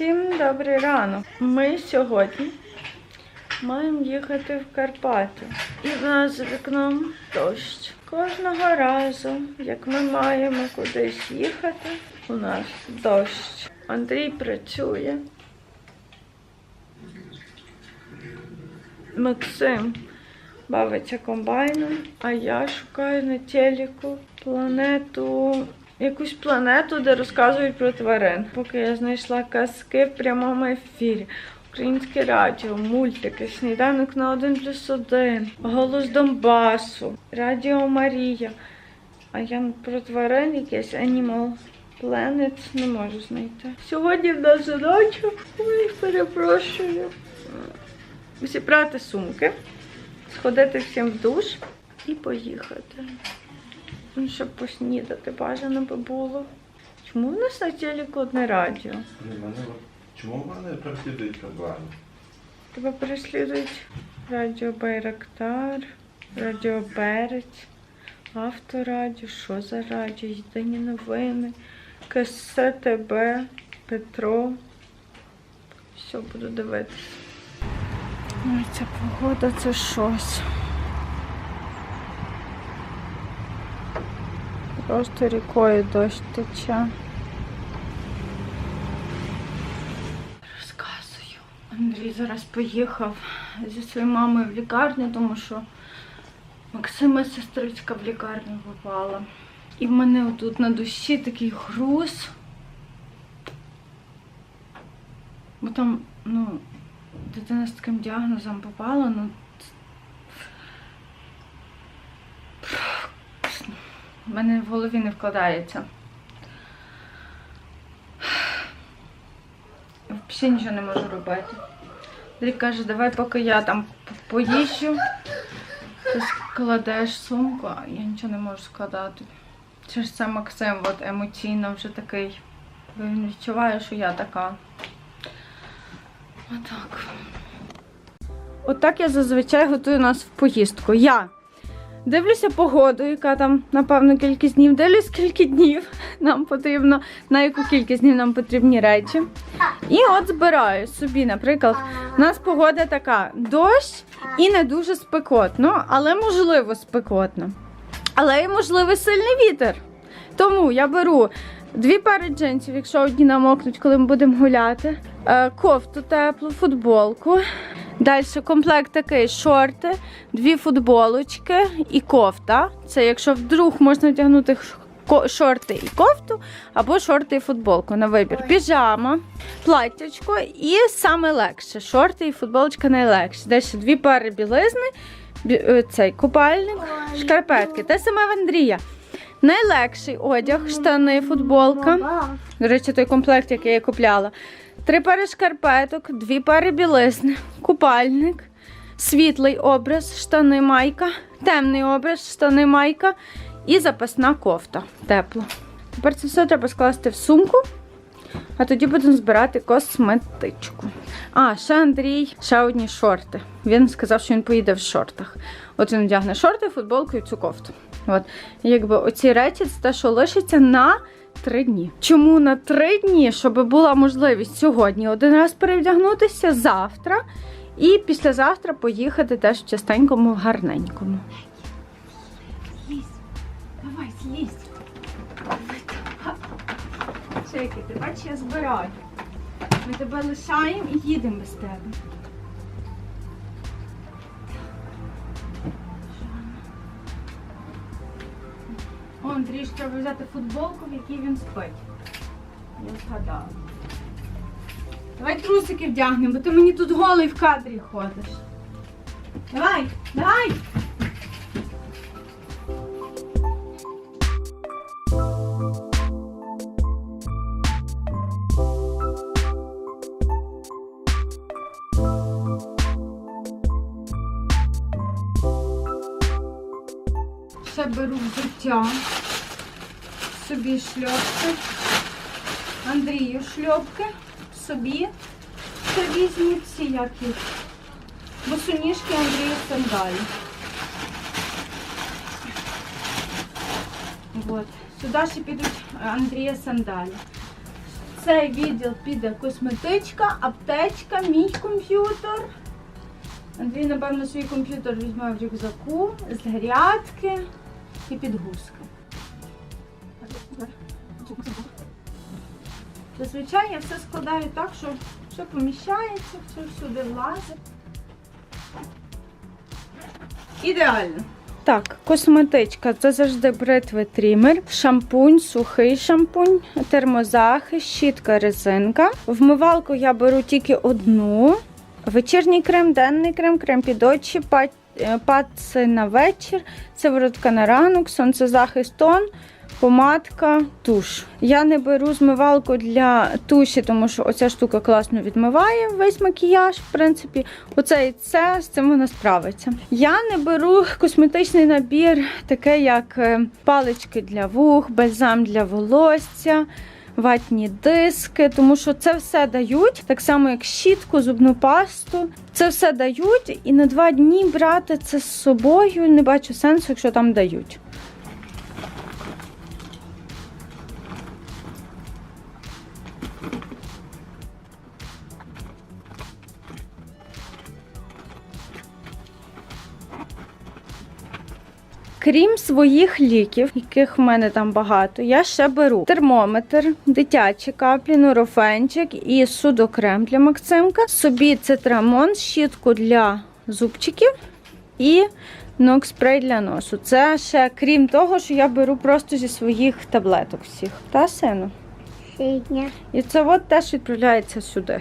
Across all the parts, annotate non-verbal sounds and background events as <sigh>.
Всім добрий ранок. Ми сьогодні маємо їхати в Карпати. І в нас за вікном дощ. Кожного разу, як ми маємо кудись їхати, у нас дощ. Андрій працює. Максим бавиться комбайном, а я шукаю на телеку планету. Якусь планету, де розказують про тварин. Поки я знайшла казки в прямому ефірі. Українське радіо, мультики, сніданок на 1 плюс 1, голос Донбасу, Радіо Марія. А я про тварин якесь Animal Planet не можу знайти. Сьогодні в нас задача, ой, перепрошую, зібрати сумки, сходити всім в душ і поїхати. Ну, щоб поснідати бажано би було. Чому в нас на телеку одне радіо? Ні, мене Чому в мене переслідують комбайни? Тебе переслідують Радіо Байрактар, Радіо Берець, Авторадіо, що за радіо, Єдині новини, КСТБ, Петро. Все, буду дивитися. Ой, ця погода це щось. Просто рікою дощ тече. Розказую. Андрій зараз поїхав зі своєю мамою в лікарню, тому що Максима сестричка в лікарню попала. І в мене отут на душі такий груз. Бо там, ну, дитина з таким діагнозом попала, ну. В мене в голові не вкладається. Взагалі нічого не можу робити. Андрій каже, давай поки я там поїжджу, ти складеш сумку, а я нічого не можу складати. Через це Максим от емоційно вже такий. Він відчуває, що я така. Отак. Отак я зазвичай готую нас в поїздку. Я дивлюся погоду, яка там, напевно, кількість днів. Дивлюсь, скільки днів нам потрібно, на яку кількість днів нам потрібні речі. І от збираю собі, наприклад, у нас погода така: дощ і не дуже спекотно, але можливо спекотно. Але і можливий сильний вітер. Тому я беру дві пари джинсів, якщо одні намокнуть, коли ми будемо гуляти, е, кофту теплу, футболку. Далі комплект такий: шорти, дві футболочки і кофта. Це якщо вдруг можна вдягнути шорти і кофту, або шорти і футболку на вибір. Піжама, платтячко і саме легше. Шорти і футболочка найлегше. Далі дві пари білизни, е, цей купальник, шкарпетки. Те саме в Андрія. Найлегший одяг, штани, футболка. До речі, той комплект, який я купляла. Три пари шкарпеток, дві пари білизни, купальник, світлий образ, штани майка, темний образ, штани майка і запасна кофта. Тепла. Тепер це все треба скласти в сумку, а тоді будемо збирати косметичку. А, ще Андрій, ще одні шорти. Він сказав, що він поїде в шортах. От він вдягне шорти, футболку і цю кофту. От. Якби оці речі це те, що лишиться на три дні. Чому на три дні? Щоб була можливість сьогодні один раз перевдягнутися, завтра, і післязавтра поїхати теж в частенькому, гарненькому. Лізь, давай, злізь. Чеки, ти бачиш, я збираю. Ми тебе лишаємо і їдемо без тебе. О, Андрій, треба взяти футболку, в якій він спить. Я згадала. Давай трусики вдягнемо, бо ти мені тут голий в кадрі ходиш. Давай, давай! Ще беру взуття. Собі шльопки. Андрію шльопки. Собі. Ще візьміть ці які. Босоніжки Андрію сандалі. Вот. Сюди ще підуть Андрія сандалі. цей відділ піде косметичка, аптечка, мій комп'ютер. Андрій, напевно, свій комп'ютер візьме в рюкзаку, з зарядки і підгузки. Зазвичай я все складаю так, що все поміщається, все всюди влазить. Ідеально. Так, косметичка це завжди бритви трімер, шампунь, сухий шампунь, термозахист, щітка, резинка. Вмивалку я беру тільки одну. Вечірній крем, денний крем, крем під очі, е, на вечір, сиворотка на ранок, сонцезахист тон, помадка, туш. Я не беру змивалку для туші, тому що оця штука класно відмиває весь макіяж. В принципі, оце і це з цим вона справиться. Я не беру косметичний набір, таке як е, палички для вух, бальзам для волосся. Ватні диски, тому що це все дають, так само як щітку, зубну пасту. Це все дають, і на два дні брати це з собою не бачу сенсу, якщо там дають. Крім своїх ліків, яких в мене там багато, я ще беру термометр, дитячі каплі, нурофенчик і судокрем для Максимка. Собі цитрамон, щітку для зубчиків і нокспрей для носу. Це ще крім того, що я беру просто зі своїх таблеток всіх. Та сину? І це от теж відправляється сюди.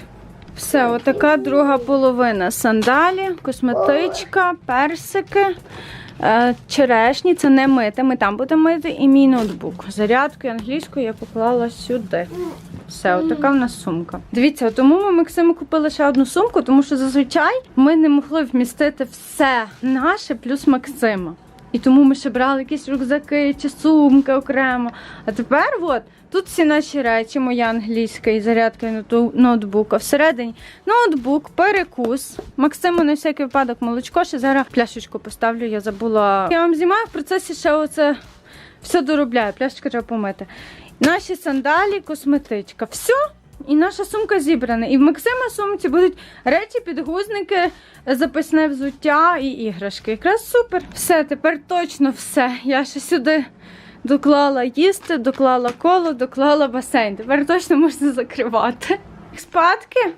Все, отака друга половина. Сандалі, косметичка, персики, черешні. Це не мити, ми там будемо мити, і мій ноутбук. Зарядку і англійську я поклала сюди. Все, отака в нас сумка. Дивіться, тому ми Максиму купили ще одну сумку, тому що зазвичай ми не могли вмістити все наше плюс Максима. І тому ми ще брали якісь рюкзаки чи сумки окремо. А тепер от тут всі наші речі, моя англійська і зарядка і ноутбука. Всередині ноутбук, перекус. Максиму на всякий випадок молочко. Ще зараз пляшечку поставлю. Я забула. Я вам знімаю в процесі ще оце все доробляю. Пляшечку треба помити. Наші сандалі, косметичка. Все. І наша сумка зібрана. І в Максима сумці будуть речі, підгузники, запасне взуття і іграшки. Якраз супер. Все, тепер точно все. Я ще сюди доклала їсти, доклала коло, доклала басейн. Тепер точно можна закривати. Спадки?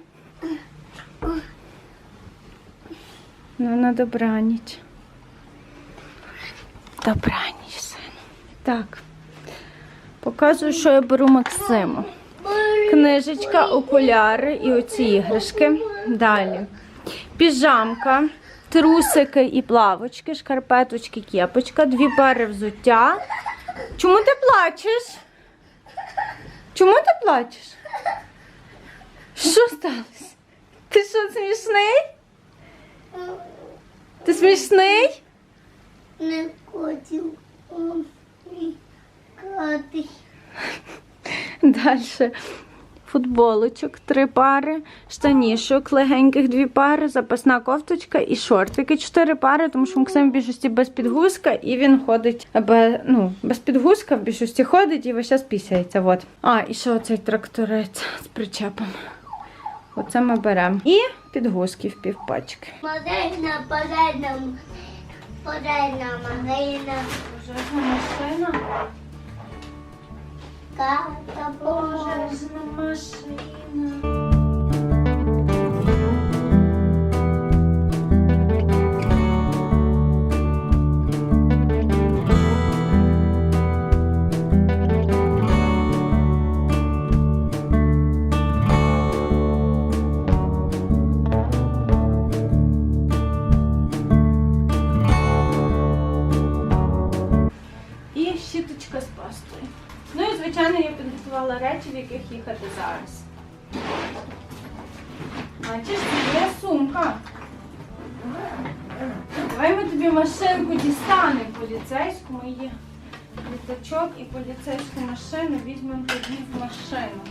Ну, на добраніч. Добраніч, сину. Так. Показую, що я беру Максиму. Книжечка, окуляри і оці іграшки. Далі. Піжамка, трусики і плавочки, шкарпеточки, кепочка, дві пари взуття. Чому ти плачеш? Чому ти плачеш? Що сталося? Ти що смішний? Ти смішний? Не хотів. Кати. Футболочок три пари, штанішок легеньких дві пари, запасна кофточка і шортики чотири пари, тому що Максим в більшості без підгузка і він ходить без, ну, без підгузка в більшості ходить і весь час пісяється. От. А, і ще оцей тракторець з причепом. Оце ми беремо. І підгузки в півпачки. Модельна, подельна. Подельна, модельна. Пожежна машина. Карта Божа. Пожежна машина. Їхати зараз. Бачиш, це є сумка. Давай ми тобі машинку дістанемо поліцейську, ми її літачок і поліцейську машину візьмемо тоді в машину.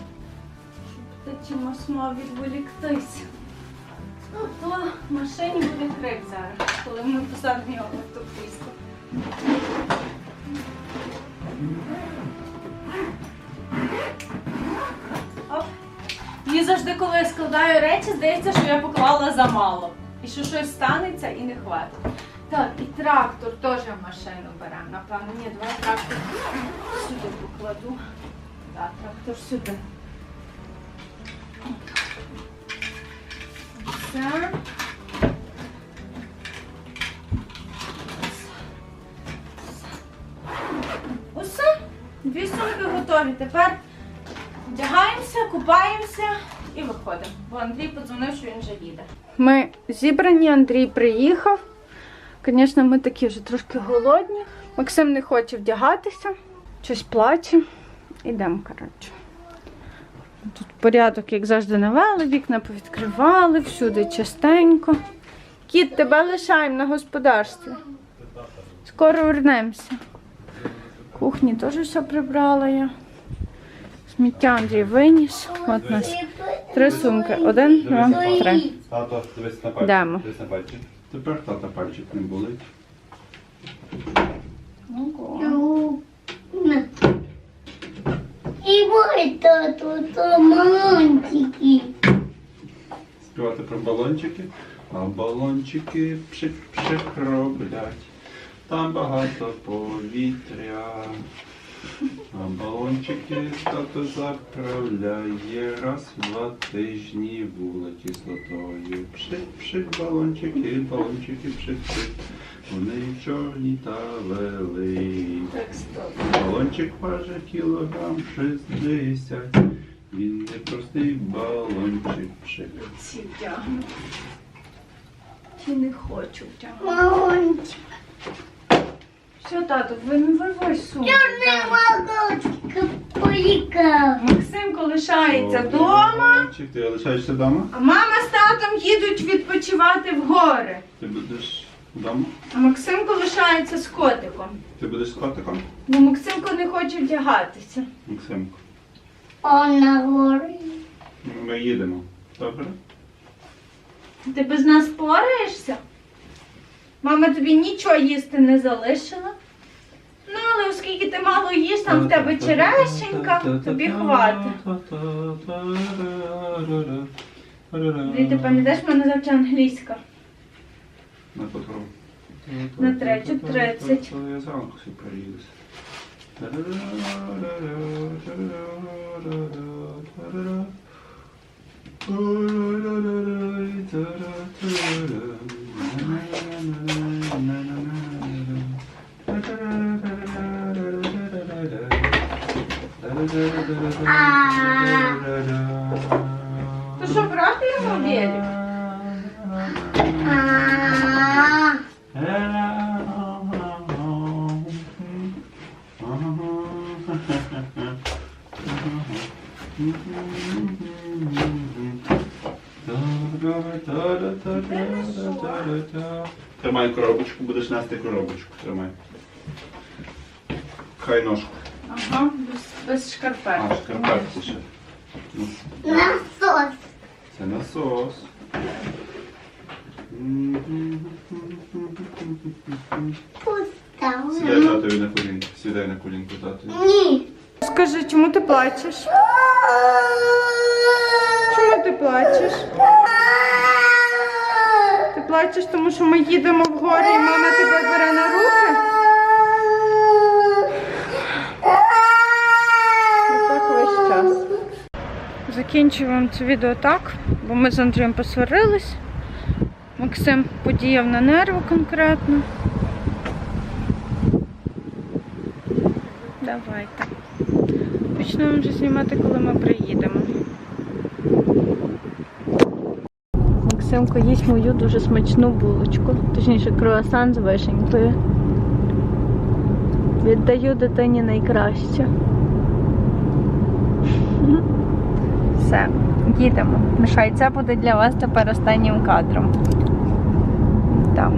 Щоб ти чимось мав відволіктись. Ну, то машині буде крик зараз, коли ми посадимо його автопустку. Оп. Мені завжди, коли я складаю речі, здається, що я поклала замало. І що щось станеться і не хватить. Так, і трактор теж в машину беремо. Напевно, ні, давай трактор сюди покладу. Так, трактор сюди. Все. Усе. Дві сумки готові. Тепер вдягаємося, купаємося і виходимо. Бо Андрій подзвонив, що він вже їде. Ми зібрані, Андрій приїхав. Звісно, ми такі вже трошки голодні. Максим не хоче вдягатися, щось плаче. Ідемо, коротше. Тут порядок, як завжди, навели, вікна повідкривали, всюди чистенько. Кіт, тебе лишаємо на господарстві. Скоро вернемося. Кухні теж все прибрала я. Сміття Андрій виніс. От у нас три сумки. Один, два, три. Тато, дивись на пальчик. Йдемо. Дивись на пальчик. Тепер тата пальчик не болить. І мой тату, то мальчики. Співати про балончики. А балончики пшик-пшик роблять. Там багато повітря. Балончики тато заправляє раз в два тижні була кислотою. Пшик-пшик балончики, балончики пшик-пшик. Вони чорні та великі. Балончик важить кілограм 60. Він не простий балончик пшик. Ці втягну. Чи не хочу втягнути. Мальчик. Все, тато, ви не вивозь сумку. Чорний молочка полікав. Максимко лишається вдома, Балончик, ти лишаєшся вдома? а мама з татом їдуть відпочивати в гори. Ти будеш вдома? А Максимко лишається з котиком. Ти будеш з котиком? Бо Максимко не хоче вдягатися. Максимко. Он на горі. Ми їдемо. Добре? Ти без нас пораєшся? Мама тобі нічого їсти не залишила. Ти мало їш, там в тебе черешенька, тобі хватить. Ти не мене завжди англійська. На котру? На третю, тридцять. Я зранку всі приїдуся. То Тримай коробочку, будеш нести коробочку. Тримай. Хай ножку. Ага, без, без шкарпет. А, шкарпетки ще. Ну, насос. Це насос. Сідай татові на колінку. Сідай на колінку татові. Ні. Скажи, чому ти плачеш? <laughs> Ти плачеш? Ти плачеш, тому що ми їдемо в гори і мама тебе бере на руки? Так весь час. Закінчуємо це відео так, бо ми з Андрієм посварились. Максим подіяв на нерви конкретно. Давайте. Почнемо вже знімати, коли ми приїдемо. Максимко їсть мою дуже смачну булочку, точніше круасан з вишенькою. Віддаю дитині найкраще. <laughs> Все, їдемо. Мішай, це буде для вас тепер останнім кадром. Там.